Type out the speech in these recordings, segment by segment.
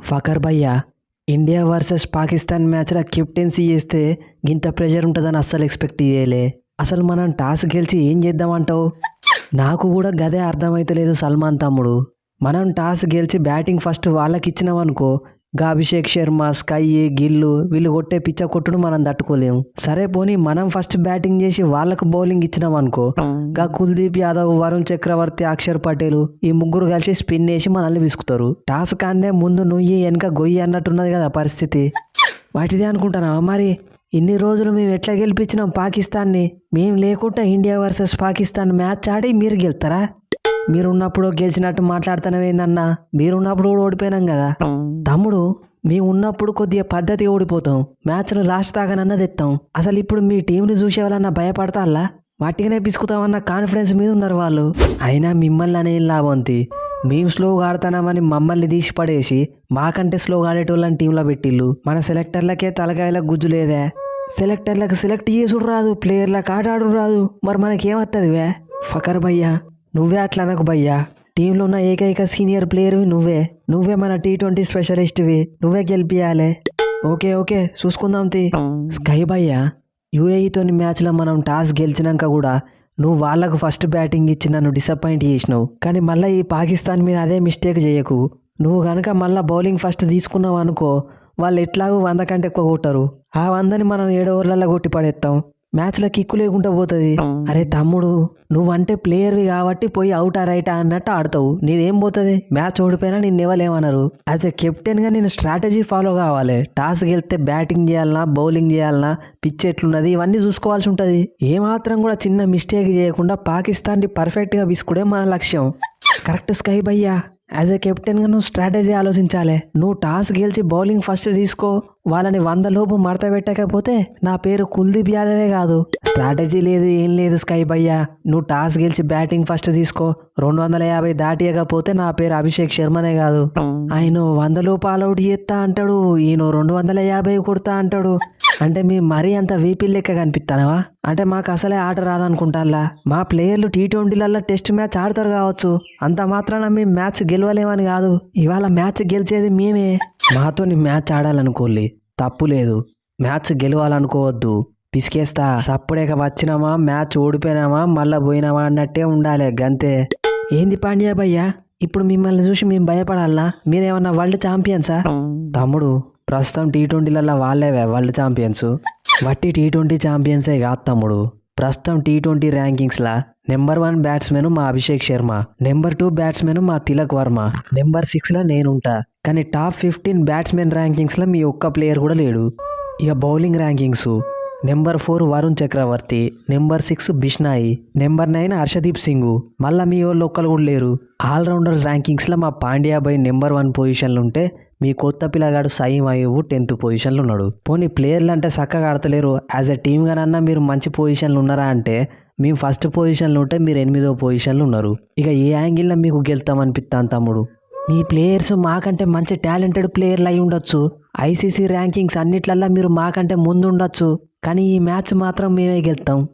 ఫకర్ భయ్యా India versus Pakistan మ్యాచ్లో captaincy చేస్తే గింత ప్రెషర్ ఉంటుందని అస్సలు ఎక్స్పెక్ట్ చేయలే. అసలు మనం టాస్ గెలిచి ఏం చేద్దామంటావు? నాకు కూడా గదే అర్థమైతలేదు సల్మాన్ తమ్ముడు. మనం టాస్ గెలిచి బ్యాటింగ్ ఫస్ట్ వాళ్ళకి ఇచ్చినామనుకో అనుకో అభిషేక్ శర్మ స్కై గిల్లు వీళ్ళు కొట్టే పిచ్చ కొట్టును మనం తట్టుకోలేము. సరే పోనీ మనం ఫస్ట్ బ్యాటింగ్ చేసి వాళ్ళకు బౌలింగ్ ఇచ్చినాం అనుకో. గా కుల్దీప్ యాదవ్ వరుణ్ చక్రవర్తి అక్షర్ పటేల్ ఈ ముగ్గురు కలిసి స్పిన్ వేసి మనల్ని విసుకుతారు. టాస్ కాన్నే ముందు నుయ్యి వెనక గొయ్యి అన్నట్టున్నది కదా పరిస్థితి. వాటిదే అనుకుంటున్నావా మరి? ఇన్ని రోజులు మేము ఎట్లా గెలిపించినాం పాకిస్తాన్ని? మేము లేకుండా ఇండియా వర్సెస్ పాకిస్తాన్ మ్యాచ్ ఆడి మీరు గెలుతారా మీరున్నప్పుడు గెలిచినట్టు మాట్లాడుతున్నావేందన్నా మీరున్నప్పుడు కూడా ఓడిపోయినాం కదా. తమ్ముడు మేము ఉన్నప్పుడు కొద్దిగా పద్ధతి ఓడిపోతాం. మ్యాచ్ను లాస్ట్ దాకానన్నా తెస్తాం అసలు ఇప్పుడు మీ టీంని చూసేవాళ్ళన్నా భయపడతాల్లా? వాటిగానే పిసుకుతామన్న కాన్ఫిడెన్స్ మీద ఉన్నారు వాళ్ళు. అయినా మిమ్మల్ని అనే లాభంతి మేము స్లోగా ఆడుతున్నామని మమ్మల్ని తీసి పడేసి మాకంటే స్లోగా ఆడేటోళ్ళని టీంలో పెట్టిల్లు మన సెలెక్టర్లకే తలకాయల గుజ్జు లేదే? సెలెక్టర్లకు సెలెక్ట్ చేసుడు రాదు ప్లేయర్లకు ఆట ఆడు రాదు. మరి మనకేమత్తది వే ఫకర్ భయ్యా నువ్వే అట్లా అనకు భయ్యా. టీంలో ఉన్న ఏకైక సీనియర్ ప్లేయర్వి నువ్వే. నువ్వే మన టీ ట్వంటీ స్పెషలిస్ట్వి. నువ్వే గెలిపియాలే. ఓకే ఓకే చూసుకుందాం తి. స్కై భయ్యా యూఏఈతోని మ్యాచ్లో మనం టాస్ గెలిచినాక కూడా నువ్వు వాళ్ళకు ఫస్ట్ బ్యాటింగ్ ఇచ్చి నన్ను డిసప్పాయింట్ చేసినావు. కానీ మళ్ళీ ఈ పాకిస్తాన్ మీద అదే మిస్టేక్ చేయకు. నువ్వు కనుక మళ్ళీ బౌలింగ్ ఫస్ట్ తీసుకున్నావు అనుకో వాళ్ళు ఎట్లాగూ వంద కంటే ఎక్కువ కొట్టరు. ఆ వందని మనం ఏడు ఓవర్లలో కొట్టి పడేస్తాం మ్యాచ్లో కిక్కు లేకుండా పోతుంది. అరే తమ్ముడు నువ్వంటే ప్లేయర్వి కాబట్టి పోయి అవుట్ ఆ రైటా అన్నట్టు ఆడతావు. నీదేం పోతుంది? మ్యాచ్ ఓడిపోయినా నిన్ను ఇవ్వలేమన్నారు. యాజ్ ఎ కెప్టెన్గా నేను స్ట్రాటజీ ఫాలో కావాలి. టాస్ గెలిస్తే బ్యాటింగ్ చేయాలన్నా బౌలింగ్ చేయాలన్నా పిచ్ ఎట్లున్నది ఇవన్నీ చూసుకోవాల్సి ఉంటుంది. ఏమాత్రం కూడా చిన్న మిస్టేక్ చేయకుండా పాకిస్తాన్ని పర్ఫెక్ట్గా విసుకుడే మన లక్ష్యం. కరెక్ట్ స్కై భయ్యా. యాజ్ ఎ కెప్టెన్గా నువ్వు స్ట్రాటజీ ఆలోచించాలి. నువ్వు టాస్ గెలిచి బౌలింగ్ ఫస్ట్ తీసుకో. వాళ్ళని వంద లోపు మడత పెట్టకపోతే నా పేరు కుల్దీప్ యాదవే కాదు. స్ట్రాటజీ లేదు ఏం లేదు స్కై భయ్య. నువ్వు టాస్ గెలిచి బ్యాటింగ్ ఫస్ట్ తీసుకో. రెండు వందల యాభై దాటియకపోతే నా పేరు అభిషేక్ శర్మనే కాదు. ఆయన వంద లోపు ఆల్అౌట్ చేస్తా అంటాడు ఈయన రెండు వందల యాభై కొడతా అంటాడు. అంటే మీ మరీ అంత వీపీ లెక్క కనిపిస్తానవా? అంటే మాకు అసలే ఆట రాదనుకుంటాలా మా ప్లేయర్లు టీ ట్వంటీలలో టెస్ట్ మ్యాచ్ ఆడతారు కావచ్చు. అంత మాత్రాన మేము మ్యాచ్ గెలవలేమని కాదు. ఇవాళ మ్యాచ్ గెలిచేది మేమే. మాతో మ్యాచ్ ఆడాలనుకోలే. తప్పు లేదు. మ్యాచ్ గెలవాలనుకోవద్దు. పిసికేస్తా. సప్పుడేక వచ్చినామా? మ్యాచ్ ఓడిపోయినామా? మళ్ళా పోయినామా? అన్నట్టే ఉండాలి గంతే. ఏంది పాండ్యా భయ్యా ఇప్పుడు మిమ్మల్ని చూసి మేము భయపడాలా మీరేమన్నా వరల్డ్ ఛాంపియన్సా? తమ్ముడు ప్రస్తుతం టీ ట్వంటీలలో వాళ్ళేవే వరల్డ్ ఛాంపియన్స్? వట్టి టీ ట్వంటీ ఛాంపియన్సే కాదు తమ్ముడు. ప్రస్తుతం టీ ట్వంటీ ర్యాంకింగ్స్లా నెంబర్ వన్ బ్యాట్స్మెన్ మా Abhishek Sharma number two batsmen మా తిలక్ వర్మ నెంబర్ సిక్స్లో నేనుంటా. కానీ టాప్ ఫిఫ్టీన్ బ్యాట్స్మెన్ ర్యాంకింగ్స్లో మీ ఒక్క ప్లేయర్ కూడా లేడు. ఇక bowling rankings. Number four Varun Chakravarthy number six Bishnoi number nine Harshdeep Singh. మళ్ళీ మీ వాళ్ళు ఒక్కరు కూడా లేరు. ఆల్రౌండర్స్ ర్యాంకింగ్స్లో మా పాండ్యా బై నెంబర్ వన్ పొజిషన్లు ఉంటే మీ కొత్త పిల్లగాడు సాయి మయూబు టెన్త్ పొజిషన్లో ఉన్నాడు పోనీ ప్లేయర్లు అంటే చక్కగా ఆడతలేరు. యాజ్ ఎ టీమ్గానన్నా మీరు మంచి పొజిషన్లు ఉన్నారా అంటే మేము ఫస్ట్ పొజిషన్లు ఉంటే మీరు ఎనిమిదో పొజిషన్లు ఉన్నారు. ఇక ఏ యాంగిల్లో మీకు గెలుతామనిపిస్తాను తమ్ముడు? మీ ప్లేయర్స్ మాకంటే మంచి టాలెంటెడ్ ప్లేయర్లు అయి ఉండొచ్చు ఐసీసీ ర్యాంకింగ్స్ అన్నిట్లల్లో మీరు మాకంటే ముందు ఉండొచ్చు కానీ ఈ మ్యాచ్ మాత్రం మేమే గెలుతాం.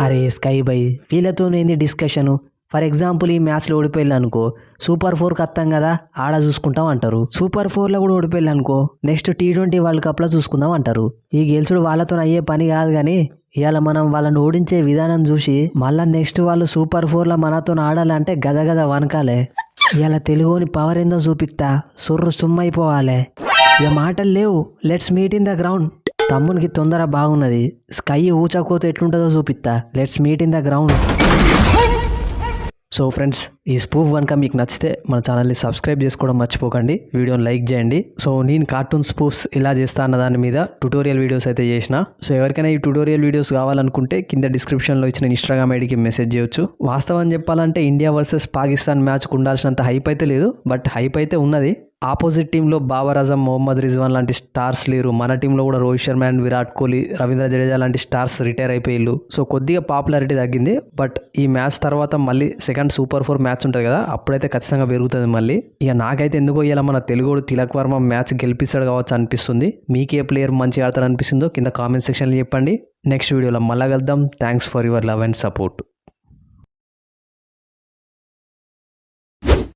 అరే స్కై బై వీళ్ళతోనేంది డిస్కషను? ఫర్ ఎగ్జాంపుల్ ఈ మ్యాచ్లో ఓడిపోయారు అనుకో సూపర్ ఫోర్కి వస్తాం కదా ఆడ చూసుకుంటాం అంటారు. సూపర్ ఫోర్లో కూడా ఓడిపోయారు అనుకో నెక్స్ట్ టీ ట్వంటీ వరల్డ్ కప్లో చూసుకుందాం అంటారు. ఈ గెలుచుడు వాళ్ళతో అయ్యే పని కాదు కానీ ఇవాళ మనం వాళ్ళని ఓడించే విధానం చూసి మళ్ళీ నెక్స్ట్ వాళ్ళు సూపర్ ఫోర్లో మనతో ఆడాలంటే గజగజ వనకాలే. ఇవాళ తెలుగుని పవర్ ఏందో చూపిస్తా సుర్రు సుమ్మైపోవాలి. ఇక మాటలు లేవు. Let's meet in the ground. తమ్మునికి తొందర బాగున్నది. స్కై ఊచకోతే ఎట్లుంటుందో చూపిస్తా let's meet in the ground so friends ఈ స్పూఫ్ కనుక మీకు నచ్చితే మన ఛానల్ని సబ్స్క్రైబ్ చేసుకోవడం మర్చిపోకండి. వీడియోని లైక్ చేయండి. సో నేను కార్టూన్ స్పూఫ్స్ ఇలా చేస్తా అన్న దాని మీద ట్యూటోరియల్ వీడియోస్ అయితే చేసిన. సో ఎవరికైనా ఈ ట్యూటోరియల్ వీడియోస్ కావాలనుకుంటే కింద డిస్క్రిప్షన్లో ఇచ్చిన ఇన్స్టాగ్రామ్ ఐడికి మెసేజ్ చేయొచ్చు. వాస్తవం చెప్పాలంటే ఇండియా వర్సెస్ పాకిస్తాన్ మ్యాచ్కు ఉండాల్సినంత హైప్ అయితే లేదు. బట్ హైప్ అయితే ఉన్నది. ఆపోజిట్ టీంలో బాబర్ అజం మొహమ్మద్ రిజ్వాన్ లాంటి స్టార్స్ లేరు. మన టీంలో కూడా రోహిత్ శర్మ అండ్ విరాట్ కోహ్లీ రవీంద్ర జడేజా లాంటి స్టార్స్ రిటైర్ అయిపోయిల్లు సో కొద్దిగా పాపులారిటీ తగ్గింది. బట్ ఈ మ్యాచ్ తర్వాత మళ్ళీ సెకండ్ సూపర్ ఫోర్ మ్యాచ్ ఉంటుంది కదా అప్పుడైతే ఖచ్చితంగా పెరుగుతుంది మళ్ళీ. ఇక నాకైతే ఎందుకో ఇలా మన తెలుగుడు తిలక్ వర్మ మ్యాచ్ గెలిపిస్తాడు కావచ్చు అనిపిస్తుంది. మీకే ప్లేయర్ మంచిగా ఆడతాడు అనిపిస్తుందో కింద కామెంట్ సెక్షన్లో చెప్పండి. నెక్స్ట్ వీడియోలో మళ్ళా కలుద్దాం. Thanks for your love and support.